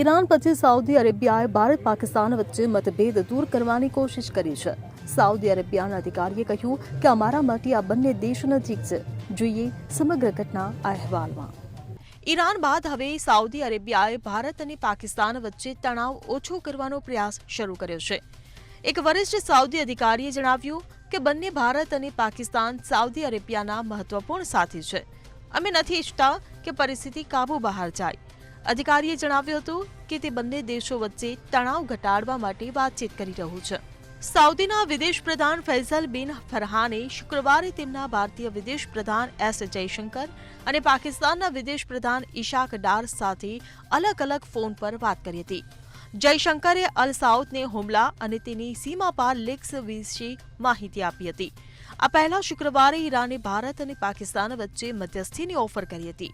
Iran પછી Saudi અરેબિયાએ Bharat Pakistan વચ્ચે મતભેદ દૂર કરવાની કોશિશ કરી છે. સાઉદી અરેબિયાના અધિકારીએ કહ્યું કે અમારા માટે આ બંને દેશ નજીક છે. જોઈએ સમગ્ર ઘટના અહેવાલમાં. ઈરાન બાદ હવે સાઉદી અરેબિયાએ ભારત અને પાકિસ્તાન વચ્ચે તણાવ ઓછો કરવાનો પ્રયાસ શરૂ કર્યો છે. એક વરિષ્ઠ સાઉદી અધિકારીએ જણાવ્યું કે બંને ભારત અને પાકિસ્તાન સાઉદી અરેબિયાના મહત્વપૂર્ણ સાથી છે. અમે નથી ઈચ્છતા કે પરિસ્થિતિ કાબુ બહાર જાય. અધિકારીએ જણાવ્યું હતું કે તે બંને દેશો વચ્ચે તણાવ ઘટાડવા માટે વાતચીત કરી રહ્યું છે. સાઉદીના વિદેશ પ્રધાન ફૈઝલ બિન ફરહાને શુક્રવારે તેમના ભારતીય વિદેશ પ્રધાન એસ જયશંકર અને પાકિસ્તાનના વિદેશ પ્રધાન ઇશાક ડાર સાથે અલગ અલગ ફોન પર વાત કરી હતી. જયશંકરે અલ સાઉદને હુમલા અને તેની સીમા પાર લીક્સ વિશે માહિતી આપી હતી. આ પહેલા શુક્રવારે ઈરાને ભારત અને પાકિસ્તાન વચ્ચે મધ્યસ્થીની ઓફર કરી હતી.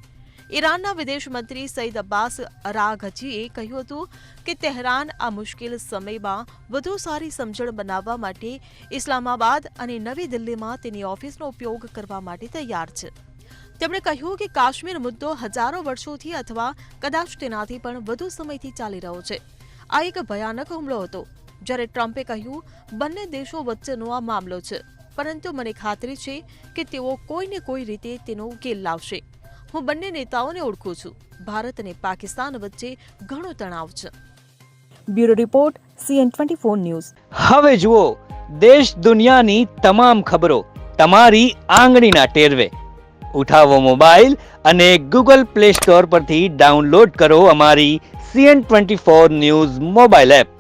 ઈરાનના વિદેશ મંત્રી સઈદ અબ્બાસ અરાઘચીએ કહ્યું હતું કે તેહરાન આ મુશ્કેલ સમયમાં વધુ સારી સમજણ બનાવવા માટે ઇસ્લામાબાદ અને નવી દિલ્હીમાં તેની ઓફિસનો ઉપયોગ કરવા માટે તૈયાર છે. તેમણે કહ્યું કે કાશ્મીર મુદ્દો હજારો વર્ષોથી અથવા કદાચ તેનાથી પણ વધુ સમયથી ચાલી રહ્યો છે. આ એક ભયાનક હુમલો હતો. જ્યારે ટ્રમ્પે કહ્યું, બંને દેશો વચ્ચેનો આ મામલો છે. પરંતુ મને ખાતરી છે કે તેઓ કોઈને કોઈ રીતે તેનો ઉકેલ લાવશે. હું બંને નેતાઓને ઓળખું છું. ભારત અને પાકિસ્તાન વચ્ચે ઘણો તણાવ છે. Bureau report CN twenty four news. હવે જુઓ દેશ દુનિયાની તમામ ખબરો તમારી આંગળીના ટેરવે. ઉઠાવો મોબાઈલ અને ગૂગલ પ્લે સ્ટોર પરથી ડાઉનલોડ કરો અમારી CN twenty four news mobile app.